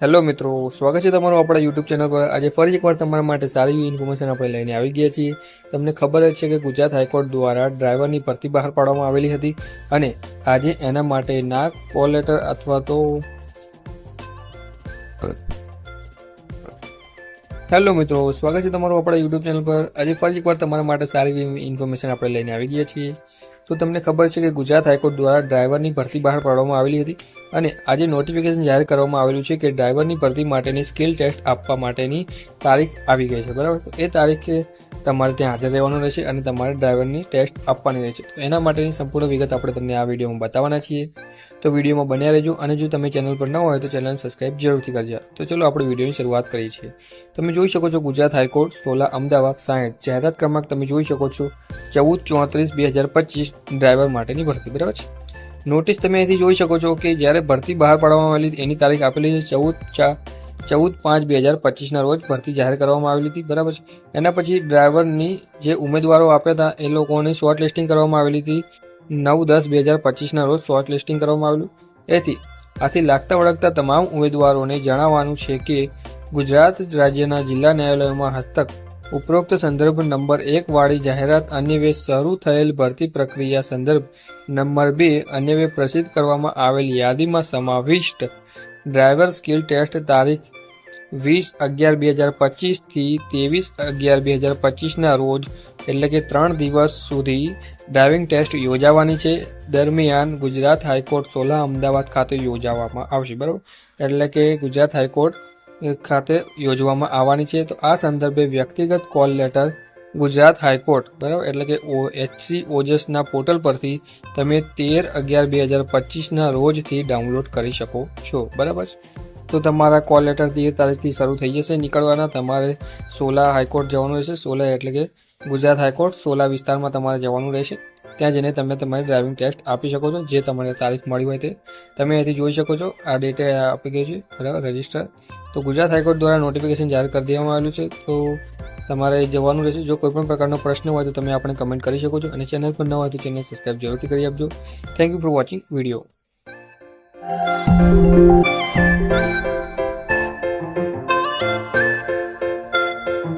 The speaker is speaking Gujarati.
હેલો મિત્રો, સ્વાગત છે તમારું આપણા યુટ્યુબ ચેનલ પર. આજે ફરી એકવાર તમારા માટે સારી એવી ઇન્ફોર્મેશન આપણે લઈને આવી ગયા છીએ. તમને ખબર જ છે કે ગુજરાત હાઈકોર્ટ દ્વારા ડ્રાઈવરની ભરતી બહાર પાડવામાં આવેલી હતી અને આજે એના માટેના કોલ લેટર અથવા તો હેલો મિત્રો, સ્વાગત છે તમારું આપણા યુટ્યુબ ચેનલ પર. આજે ફરી એકવાર તમારા માટે સારી એવી ઇન્ફોર્મેશન આપણે લઈને આવી ગયા છીએ. તો તમને ખબર છે કે ગુજરાત હાઈકોર્ટ દ્વારા ડ્રાઈવરની ભરતી બહાર પાડવામાં આવેલી હતી અને આજે નોટિફિકેશન જાહેર કરવામાં આવેલું છે કે ડ્રાઈવરની ભરતી માટેની સ્કિલ ટેસ્ટ આપવા માટેની તારીખ આવી ગઈ છે. બરાબર? એ તારીખે તમારે ત્યાં હાજર રહેવાનું રહેશે અને તમારે ડ્રાઈવરની ટેસ્ટ આપવાની રહેશે. તો એના માટેની સંપૂર્ણ વિગત આપણે તમને આ વિડીયોમાં બતાવવાના છીએ. તો વિડીયોમાં બન્યા રહેજો અને જો તમે ચેનલ પર ન હોય તો ચેનલને સબસ્ક્રાઇબ જરૂરથી કરજો. તો ચલો આપણે વિડીયોની શરૂઆત કરીએ છીએ. તમે જોઈ શકો છો ગુજરાત હાઈકોર્ટ, સોલા, અમદાવાદ સાઠ જાહેરાત ક્રમાંક તમે જોઈ શકો છો ચૌદ ચોત્રીસ બે હજાર પચીસ ડ્રાઈવર માટેની ભરતી, બરાબર છે? નોટિસ તમે અહીંથી જોઈ શકો છો કે જ્યારે ભરતી બહાર પાડવામાં આવેલી એની તારીખ આપેલી છે ચૌદ ચા ચૌદ પાંચ બે હજાર પચીસના રોજ ભરતી જાહેર કરવામાં આવેલી હતી. બરાબર છે. એના પછી ડ્રાઈવરની જે ઉમેદવારો આપ્યા હતા, એ લોકોની શોર્ટ લિસ્ટિંગ કરવામાં આવેલી હતી. નવ દસ બે હજાર પચીસના રોજ શોર્ટ લિસ્ટિંગ કરવામાં આવેલું. એથી આથી લાગતા વળગતા તમામ ઉમેદવારોને જણાવવાનું છે કે, ગુજરાત રાજ્યના જિલ્લા ન્યાયાલયોમાં હસ્તક ઉપરોક્ત સંદર્ભ નંબર એક વાળી જાહેરાત અન્યવે શરૂ થયેલ ભરતી પ્રક્રિયા સંદર્ભ નંબર બે અન્યવે પ્રસિદ્ધ કરવામાં આવેલ યાદીમાં સમાવિષ્ટ ડ્રાઈવર સ્કિલ ટેસ્ટ તારીખ વીસ અગિયાર બે હજાર પચીસથી ત્રેવીસ અગિયાર બે હજાર પચીસના રોજ, એટલે કે ત્રણ દિવસ સુધી ડ્રાઇવિંગ ટેસ્ટ યોજાવાની છે. દરમિયાન ગુજરાત હાઈકોર્ટ સોલા અમદાવાદ ખાતે યોજાવામાં આવશે, બરાબર? એટલે કે ગુજરાત હાઈકોર્ટ ખાતે યોજવામાં આવવાની છે. તો આ સંદર્ભે વ્યક્તિગત કોલ લેટર ગુજરાત હાઈકોર્ટ, બરાબર? એટલે કે ઓ, એચસી ઓજસના પોર્ટલ પરથી તમે તેર અગિયાર બે હજાર પચીસના રોજથી ડાઉનલોડ કરી શકો છો, બરાબર? તો તમારા કોલ લેટર તેર તારીખથી શરૂ થઈ જશે નીકળવાના. તમારે સોલા હાઈકોર્ટ જવાનું રહેશે. સોલા એટલે કે ગુજરાત હાઈકોર્ટ સોલા વિસ્તારમાં તમારે જવાનું રહેશે. ત્યાં જઈને તમે તમારી ડ્રાઇવિંગ ટેસ્ટ આપી શકો છો. જે તમારે તારીખ મળી હોય તે. તમે અહીંથી જોઈ શકો છો. આ ડેટે આપી ગયું છે બરાબર રજિસ્ટર. તો ગુજરાત હાઈકોર્ટ દ્વારા નોટિફિકેશન જાહેર કરી દેવામાં આવેલું છે. તો તમારે જવાનું રહેશે. જો કોઈ પણ પ્રકારનો પ્રશ્ન હોય તો તમે આપણે કમેન્ટ કરી શકો છો. અને ચેનલ પર ન હોય તો ચેનલ સબસ્ક્રાઈબ જરૂરથી કરી આપજો. Thank you for watching video